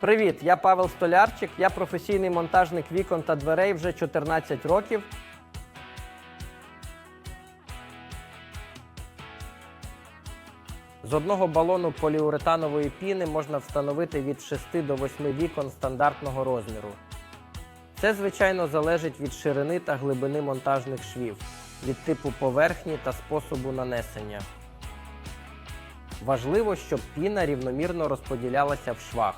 Привіт, я Павел Столярчик, я професійний монтажник вікон та дверей вже 14 років. З одного балону поліуретанової піни можна встановити від 6 до 8 вікон стандартного розміру. Це, звичайно, залежить від ширини та глибини монтажних швів, від типу поверхні та способу нанесення. Важливо, щоб піна рівномірно розподілялася в швах,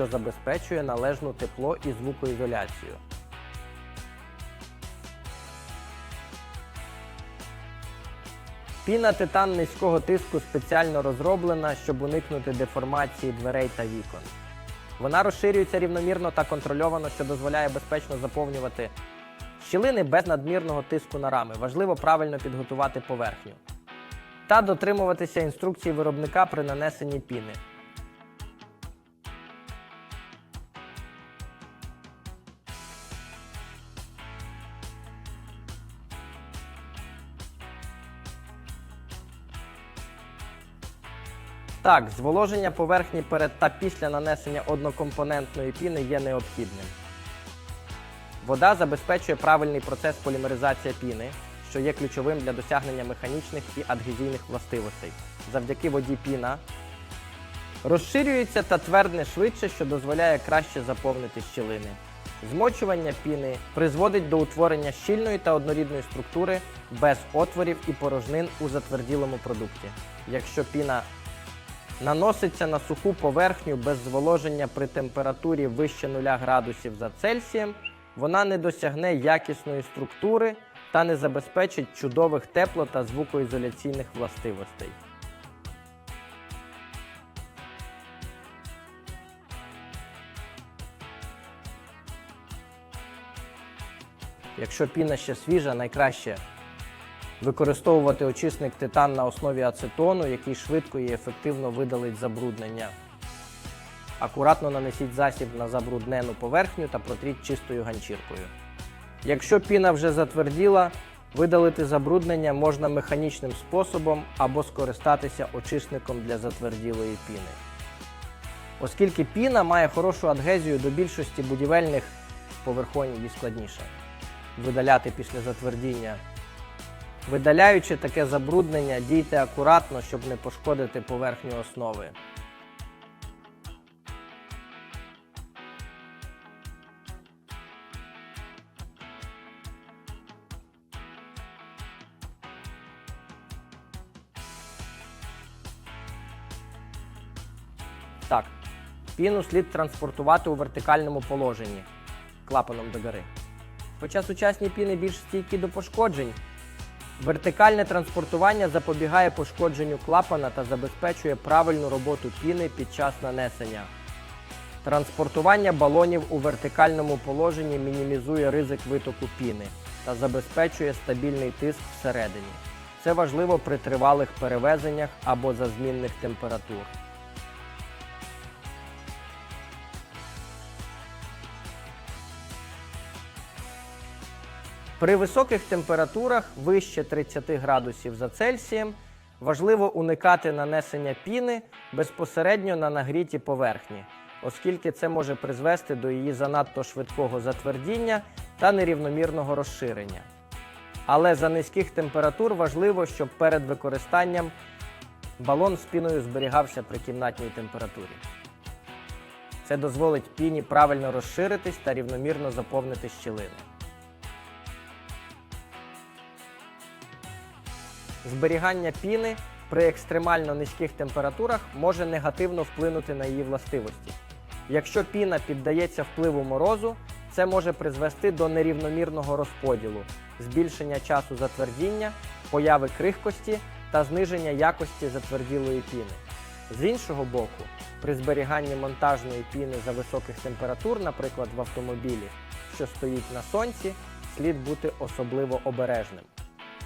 що забезпечує належну тепло і звукоізоляцію. Піна титан низького тиску спеціально розроблена, щоб уникнути деформації дверей та вікон. Вона розширюється рівномірно та контрольовано, що дозволяє безпечно заповнювати щілини без надмірного тиску на рами. Важливо правильно підготувати поверхню та дотримуватися інструкцій виробника при нанесенні піни. Так, зволоження поверхні перед та після нанесення однокомпонентної піни є необхідним. Вода забезпечує правильний процес полімеризації піни, що є ключовим для досягнення механічних і адгезійних властивостей. Завдяки воді піна розширюється та твердне швидше, що дозволяє краще заповнити щілини. Змочування піни призводить до утворення щільної та однорідної структури без отворів і порожнин у затверділому продукті. Якщо піна наноситься на суху поверхню без зволоження при температурі вище 0 градусів за Цельсієм, вона не досягне якісної структури та не забезпечить чудових тепло- та звукоізоляційних властивостей. Якщо піна ще свіжа, найкраще використовувати очисник титан на основі ацетону, який швидко і ефективно видалить забруднення. Акуратно нанесіть засіб на забруднену поверхню та протріть чистою ганчіркою. Якщо піна вже затверділа, видалити забруднення можна механічним способом або скористатися очисником для затверділої піни. Оскільки піна має хорошу адгезію до більшості будівельних поверхонь її складніше видаляти після затвердіння. Видаляючи таке забруднення, дійте акуратно, щоб не пошкодити поверхню основи. Так, піну слід транспортувати у вертикальному положенні клапаном догори. Хоча сучасні піни більш стійкі до пошкоджень, вертикальне транспортування запобігає пошкодженню клапана та забезпечує правильну роботу піни під час нанесення. Транспортування балонів у вертикальному положенні мінімізує ризик витоку піни та забезпечує стабільний тиск всередині. Це важливо при тривалих перевезеннях або за змінних температур. При високих температурах вище 30 градусів за Цельсієм важливо уникати нанесення піни безпосередньо на нагріті поверхні, оскільки це може призвести до її занадто швидкого затвердіння та нерівномірного розширення. Але за низьких температур важливо, щоб перед використанням балон з піною зберігався при кімнатній температурі. Це дозволить піні правильно розширитись та рівномірно заповнити щілини. Зберігання піни при екстремально низьких температурах може негативно вплинути на її властивості. Якщо піна піддається впливу морозу, це може призвести до нерівномірного розподілу, збільшення часу затвердіння, появи крихкості та зниження якості затверділої піни. З іншого боку, при зберіганні монтажної піни за високих температур, наприклад в автомобілі, що стоїть на сонці, слід бути особливо обережним.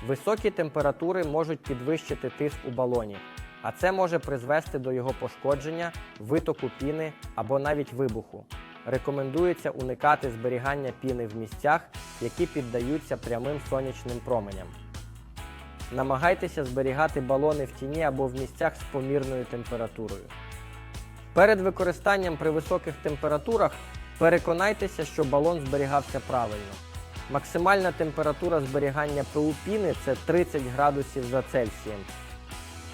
Високі температури можуть підвищити тиск у балоні, а це може призвести до його пошкодження, витоку піни або навіть вибуху. Рекомендується уникати зберігання піни в місцях, які піддаються прямим сонячним променям. Намагайтеся зберігати балони в тіні або в місцях з помірною температурою. Перед використанням при високих температурах переконайтеся, що балон зберігався правильно. Максимальна температура зберігання ПУ піни це 30 градусів за Цельсієм.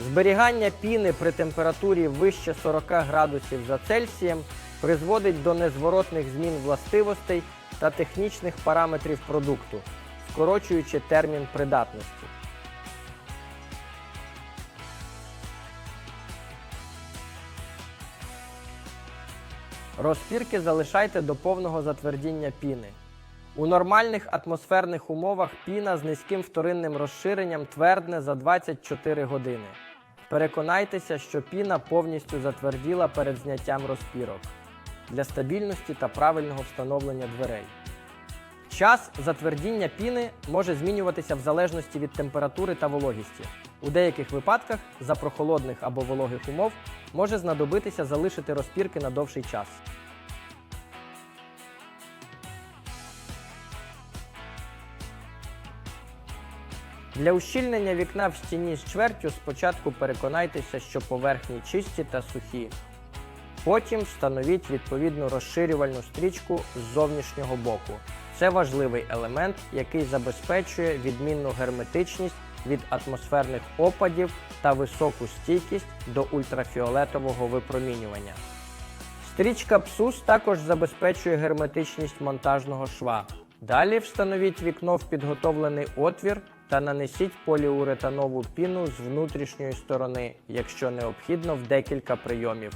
Зберігання піни при температурі вище 40 градусів за Цельсієм призводить до незворотних змін властивостей та технічних параметрів продукту, скорочуючи термін придатності. Розпірки залишайте до повного затвердіння піни. У нормальних атмосферних умовах піна з низьким вторинним розширенням твердне за 24 години. Переконайтеся, що піна повністю затверділа перед зняттям розпірок для стабільності та правильного встановлення дверей. Час затвердіння піни може змінюватися в залежності від температури та вологісті. У деяких випадках за прохолодних або вологих умов може знадобитися залишити розпірки на довший час. Для ущільнення вікна в стіні з чвертю спочатку переконайтеся, що поверхні чисті та сухі. Потім встановіть відповідну розширювальну стрічку з зовнішнього боку. Це важливий елемент, який забезпечує відмінну герметичність від атмосферних опадів та високу стійкість до ультрафіолетового випромінювання. Стрічка PSUS також забезпечує герметичність монтажного шва. Далі встановіть вікно в підготовлений отвір та нанесіть поліуретанову піну з внутрішньої сторони, якщо необхідно, в декілька прийомів.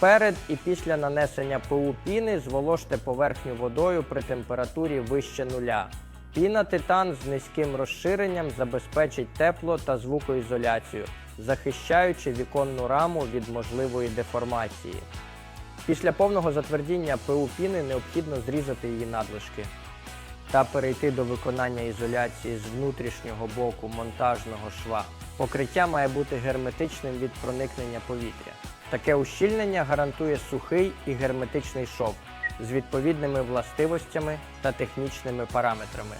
Перед і після нанесення ПУ піни зволожте поверхню водою при температурі вище нуля. Піна титан з низьким розширенням забезпечить тепло та звукоізоляцію, захищаючи віконну раму від можливої деформації. Після повного затвердіння ПУ піни необхідно зрізати її надлишки та перейти до виконання ізоляції з внутрішнього боку монтажного шва. Покриття має бути герметичним від проникнення повітря. Таке ущільнення гарантує сухий і герметичний шов з відповідними властивостями та технічними параметрами.